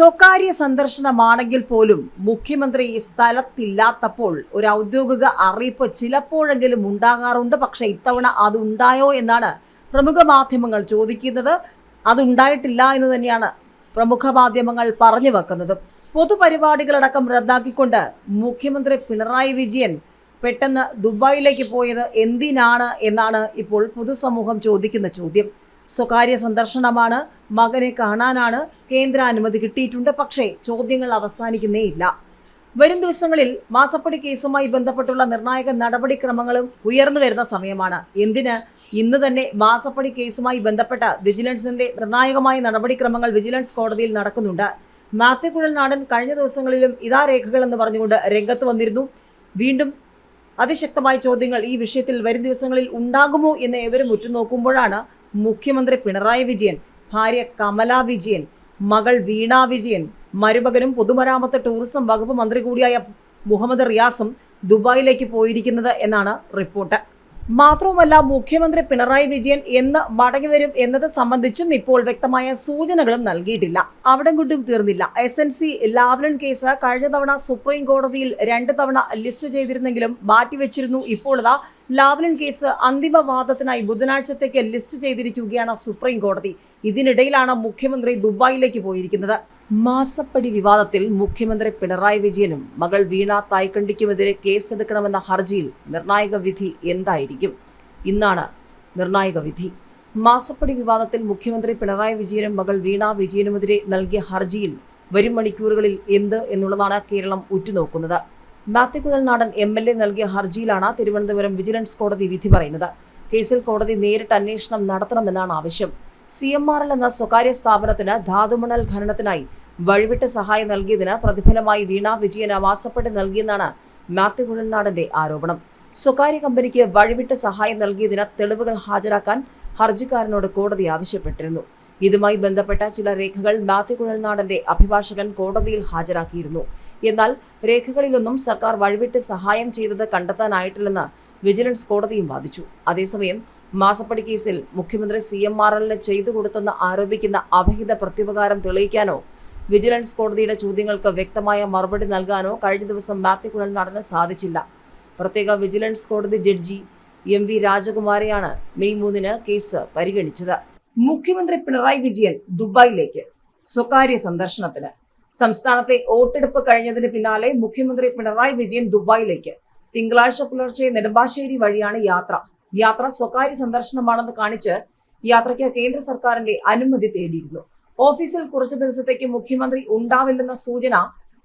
സ്വകാര്യ സന്ദർശനമാണെങ്കിൽ പോലും മുഖ്യമന്ത്രി ഈ സ്ഥലത്തില്ലാത്തപ്പോൾ ഒരു ഔദ്യോഗിക അറിയിപ്പ് ചിലപ്പോഴെങ്കിലും ഉണ്ടാകാറുണ്ട്. പക്ഷെ ഇത്തവണ അത് ഉണ്ടായോ എന്നാണ് പ്രമുഖ മാധ്യമങ്ങൾ ചോദിക്കുന്നത്. അതുണ്ടായിട്ടില്ല എന്ന് തന്നെയാണ് പ്രമുഖ മാധ്യമങ്ങൾ പറഞ്ഞു വെക്കുന്നത്. പൊതുപരിപാടികളടക്കം റദ്ദാക്കിക്കൊണ്ട് മുഖ്യമന്ത്രി പിണറായി വിജയൻ പെട്ടെന്ന് ദുബായിലേക്ക് പോയത് എന്തിനാണ് എന്നാണ് ഇപ്പോൾ പൊതുസമൂഹം ചോദിക്കുന്ന ചോദ്യം. സ്വകാര്യ സന്ദർശനമാണ്. മകനെ കാണാനാണ് കേന്ദ്ര അനുമതി കിട്ടിയിട്ടുണ്ട്. പക്ഷേ ചോദ്യങ്ങൾ അവസാനിക്കുന്നേയില്ല. വരും ദിവസങ്ങളിൽ മാസപ്പടി കേസുമായി ബന്ധപ്പെട്ടുള്ള നിർണായക നടപടിക്രമങ്ങളും ഉയർന്നു വരുന്ന സമയമാണ്. എന്തിന്? ഇന്ന് തന്നെ മാസപ്പടി കേസുമായി ബന്ധപ്പെട്ട വിജിലൻസിന്റെ നിർണായകമായ നടപടിക്രമങ്ങൾ വിജിലൻസ് കോടതിയിൽ നടക്കുന്നുണ്ട്. മാത്യു കുഴൽനാടൻ കഴിഞ്ഞ ദിവസങ്ങളിലും ഇതാ രേഖകൾ എന്ന് പറഞ്ഞുകൊണ്ട് രംഗത്ത് വന്നിരുന്നു. വീണ്ടും അതിശക്തമായ ചോദ്യങ്ങൾ ഈ വിഷയത്തിൽ വരും ദിവസങ്ങളിൽ ഉണ്ടാകുമോ എന്ന് ഏവരും ഉറ്റുനോക്കുമ്പോഴാണ് മുഖ്യമന്ത്രി പിണറായി വിജയൻ ഭാര്യ കമല വിജയൻ മകൾ വീണ വിജയൻ മരുമകനും പൊതുമരാമത്ത് ടൂറിസം വകുപ്പ് മന്ത്രി കൂടിയായ മുഹമ്മദ് റിയാസും ദുബായിലേക്ക് പോയിരിക്കുന്നത് എന്നാണ് റിപ്പോർട്ട്. മാത്രവുമല്ല മുഖ്യമന്ത്രി പിണറായി വിജയൻ എന്ന് മടങ്ങി വരും എന്നത് സംബന്ധിച്ചും ഇപ്പോൾ വ്യക്തമായ സൂചനകളും നൽകിയിട്ടില്ല. അവിടെ കൊണ്ടും തീർന്നില്ല. S N C Lavalin case കഴിഞ്ഞ തവണ സുപ്രീം കോടതിയിൽ രണ്ട് തവണ ലിസ്റ്റ് ചെയ്തിരുന്നെങ്കിലും മാറ്റിവെച്ചിരുന്നു. ഇപ്പോൾ ലാവ്ലൻ കേസ് അന്തിമവാദത്തിനായി ബുധനാഴ്ചത്തേക്ക് ലിസ്റ്റ് ചെയ്തിരിക്കുകയാണ് സുപ്രീം കോടതി. ഇതിനിടയിലാണ് മുഖ്യമന്ത്രി ദുബായിലേക്ക് പോയിരിക്കുന്നത്. മാസപ്പടി വിവാദത്തിൽ മുഖ്യമന്ത്രി പിണറായി വിജയനും മകൾ വീണ തായ്ക്കണ്ടിക്കുമെതിരെ കേസെടുക്കണമെന്ന ഹർജിയിൽ നിർണായക വിധി എന്തായിരിക്കും? ഇന്നാണ് നിർണായക വിധി. മാസപ്പടി വിവാദത്തിൽ മുഖ്യമന്ത്രി പിണറായി വിജയനും മകൾ വീണ വിജയനുമെതിരെ നൽകിയ ഹർജിയിൽ വരും മണിക്കൂറുകളിൽ എന്ത് എന്നുള്ളതാണ് കേരളം ഉറ്റുനോക്കുന്നത്. മാത്യുകുഴൽ നാടൻ എം എൽ എ നൽകിയ ഹർജിയിലാണ് തിരുവനന്തപുരം വിജിലൻസ് കോടതി വിധി പറയുന്നത്. കേസിൽ കോടതി നേരിട്ട് അന്വേഷണം നടത്തണമെന്നാണ് ആവശ്യം. സി എം ആർ എൽ എന്ന സ്വകാര്യ സ്ഥാപനത്തിന് ധാതുമണൽ ഖനനത്തിനായി വഴിവിട്ട് സഹായം നൽകിയതിന് പ്രതിഫലമായി വീണ വിജയൻ മാസപ്പടി നൽകിയെന്നാണ് മാത്തിക്കുഴൽ നാടന്റെ ആരോപണം. സ്വകാര്യ കമ്പനിക്ക് വഴിവിട്ട് സഹായം നൽകിയതിന് തെളിവുകൾ ഹാജരാക്കാൻ ഹർജിക്കാരനോട് കോടതി ആവശ്യപ്പെട്ടിരുന്നു. ഇതുമായി ബന്ധപ്പെട്ട ചില രേഖകൾ മാത്തിക്കുഴൽ നാടന്റെ അഭിഭാഷകൻ കോടതിയിൽ ഹാജരാക്കിയിരുന്നു. എന്നാൽ രേഖകളിലൊന്നും സർക്കാർ വഴിവിട്ട് സഹായം ചെയ്തത് കണ്ടെത്താനായിട്ടില്ലെന്ന് വിജിലൻസ് കോടതിയും വാദിച്ചു. അതേസമയം മാസപ്പടി കേസിൽ മുഖ്യമന്ത്രി സി എം ആർ എല്ലിന് ചെയ്തു കൊടുത്തെന്ന് ആരോപിക്കുന്ന അവഹിത പ്രത്യുപകാരം തെളിയിക്കാനോ വിജിലൻസ് കോടതിയുടെ ചോദ്യങ്ങൾക്ക് വ്യക്തമായ മറുപടി നൽകാനോ കഴിഞ്ഞ ദിവസം മാത്യുക്കുഴൽ നടന്ന് സാധിച്ചില്ല. പ്രത്യേക വിജിലൻസ് കോടതി ജഡ്ജി എം വി രാജകുമാരെയാണ് മെയ് മൂന്നിന് കേസ് പരിഗണിച്ചത്. മുഖ്യമന്ത്രി പിണറായി വിജയൻ ദുബായിലേക്ക് സ്വകാര്യ സന്ദർശനത്തിന്. സംസ്ഥാനത്തെ വോട്ടെടുപ്പ് കഴിഞ്ഞതിന് പിന്നാലെ മുഖ്യമന്ത്രി പിണറായി വിജയൻ ദുബായിലേക്ക്. തിങ്കളാഴ്ച പുലർച്ചെ നെടുമ്പാശ്ശേരി വഴിയാണ് യാത്ര. യാത്ര സ്വകാര്യ സന്ദർശനമാണെന്ന് കാണിച്ച് യാത്രയ്ക്ക് കേന്ദ്ര സർക്കാരിന്റെ അനുമതി തേടിയിരുന്നു. ഓഫീസിൽ കുറച്ചു ദിവസത്തേക്ക് മുഖ്യമന്ത്രി ഉണ്ടാവില്ലെന്ന സൂചന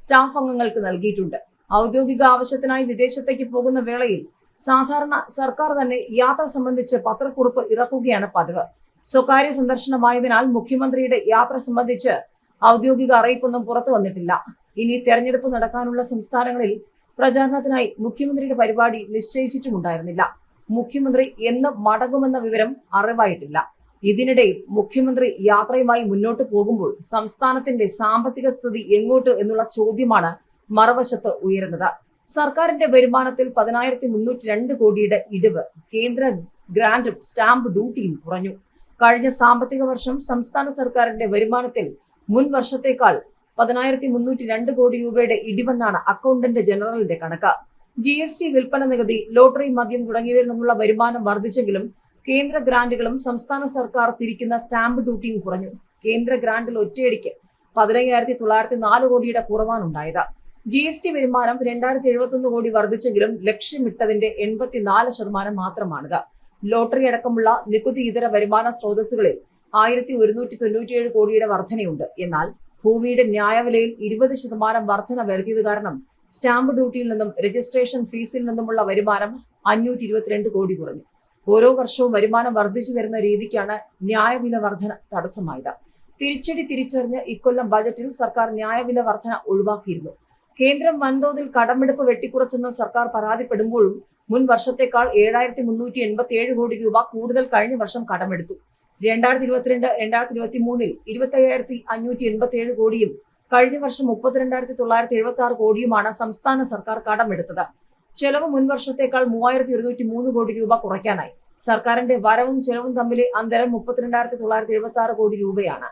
സ്റ്റാഫ് അംഗങ്ങൾക്ക് നൽകിയിട്ടുണ്ട്. ഔദ്യോഗിക ആവശ്യത്തിനായി വിദേശത്തേക്ക് പോകുന്ന വേളയിൽ സാധാരണ സർക്കാർ തന്നെ യാത്ര സംബന്ധിച്ച് പത്രക്കുറിപ്പ് ഇറക്കുകയാണ് പതിവ്. സ്വകാര്യ സന്ദർശനമായതിനാൽ മുഖ്യമന്ത്രിയുടെ യാത്ര സംബന്ധിച്ച് ഔദ്യോഗിക അറിയിപ്പൊന്നും പുറത്തു വന്നിട്ടില്ല. ഇനി തെരഞ്ഞെടുപ്പ് നടക്കാനുള്ള സംസ്ഥാനങ്ങളിൽ പ്രചാരണത്തിനായി മുഖ്യമന്ത്രിയുടെ പരിപാടി നിശ്ചയിച്ചിട്ടുമുണ്ടായിരുന്നില്ല. മുഖ്യമന്ത്രി എന്ന് മടങ്ങുമെന്ന വിവരം അറിവായിട്ടില്ല. ഇതിനിടയിൽ മുഖ്യമന്ത്രി യാത്രയുമായി മുന്നോട്ട് പോകുമ്പോൾ സംസ്ഥാനത്തിന്റെ സാമ്പത്തിക സ്ഥിതി എങ്ങോട്ട് എന്നുള്ള ചോദ്യമാണ് മറുവശത്ത് ഉയരുന്നത്. സർക്കാരിന്റെ വരുമാനത്തിൽ പതിനായിരത്തി മുന്നൂറ്റി രണ്ട് കോടിയുടെ ഇടിവ് കേന്ദ്ര ഗ്രാന്റും സ്റ്റാമ്പ് ഡ്യൂട്ടിയും കുറഞ്ഞു. കഴിഞ്ഞ സാമ്പത്തിക വർഷം സംസ്ഥാന സർക്കാരിന്റെ വരുമാനത്തിൽ മുൻ വർഷത്തേക്കാൾ പതിനായിരത്തി മുന്നൂറ്റി രണ്ട് കോടി രൂപയുടെ ഇടിവെന്നാണ് അക്കൗണ്ടന്റ് ജനറലിന്റെ കണക്ക്. ജി എസ് ടി വിൽപ്പന നികുതി ലോട്ടറി മദ്യം തുടങ്ങിയവയിൽ നിന്നുള്ള വരുമാനം വർദ്ധിച്ചെങ്കിലും കേന്ദ്ര ഗ്രാന്റുകളും സംസ്ഥാന സർക്കാർ പിരിക്കുന്ന സ്റ്റാമ്പ് ഡ്യൂട്ടിയും കുറഞ്ഞു. കേന്ദ്ര ഗ്രാന്റിൽ ഒറ്റയടിക്ക് പതിനയ്യായിരത്തി തൊള്ളായിരത്തി നാല് കോടിയുടെ കുറവാണ് ഉണ്ടായത്. ജി എസ് ടി വരുമാനം രണ്ടായിരത്തി എഴുപത്തൊന്ന് കോടി വർദ്ധിച്ചെങ്കിലും ലക്ഷ്യമിട്ടതിന്റെ എൺപത്തിനാല് ശതമാനം മാത്രമാണിത്. ലോട്ടറി അടക്കമുള്ള നികുതി ഇതര വരുമാന സ്രോതസ്സുകളിൽ ആയിരത്തി ഒരുന്നൂറ്റി തൊണ്ണൂറ്റിയേഴ് കോടിയുടെ വർധനയുണ്ട്. എന്നാൽ ഭൂമിയുടെ ന്യായവിലയിൽ ഇരുപത് ശതമാനം വർധന വരുത്തിയത് കാരണം സ്റ്റാമ്പ് ഡ്യൂട്ടിയിൽ നിന്നും രജിസ്ട്രേഷൻ ഫീസിൽ നിന്നുമുള്ള വരുമാനം അഞ്ഞൂറ്റി ഇരുപത്തിരണ്ട് കോടി കുറഞ്ഞു. ഓരോ വർഷവും വരുമാനം വർദ്ധിച്ചു വരുന്ന രീതിക്കാണ് ന്യായവില വർധന തടസ്സമായത്. തിരിച്ചടി തിരിച്ചറിഞ്ഞ് ഇക്കൊല്ലം ബജറ്റിൽ സർക്കാർ ന്യായവില വർധന ഒഴിവാക്കിയിരുന്നു. കേന്ദ്രം വൻതോതിൽ കടമെടുപ്പ് വെട്ടിക്കുറച്ചെന്ന് സർക്കാർ പരാതിപ്പെടുമ്പോഴും മുൻ വർഷത്തേക്കാൾ ഏഴായിരത്തി മുന്നൂറ്റി എൺപത്തി ഏഴ് കോടി രൂപ കൂടുതൽ കഴിഞ്ഞ വർഷം കടമെടുത്തു. രണ്ടായിരത്തി ഇരുപത്തിരണ്ട് രണ്ടായിരത്തി ഇരുപത്തി മൂന്നിൽ ഇരുപത്തി അയ്യായിരത്തി അഞ്ഞൂറ്റി എൺപത്തി ഏഴ് കോടിയും കഴിഞ്ഞ വർഷം മുപ്പത്തിരണ്ടായിരത്തി തൊള്ളായിരത്തി എഴുപത്തി ആറ് കോടിയുമാണ് സംസ്ഥാന സർക്കാർ കടമെടുത്തത്. ചെലവ് മുൻ വർഷത്തേക്കാൾ മൂവായിരത്തി ഇരുന്നൂറ്റി മൂന്ന് കോടി രൂപ കുറയ്ക്കാനായി. സർക്കാരിന്റെ വരവും ചെലവും തമ്മിലെ അന്തരം മുപ്പത്തിരണ്ടായിരത്തി തൊള്ളായിരത്തി എഴുപത്തി ആറ് കോടി രൂപയാണ്.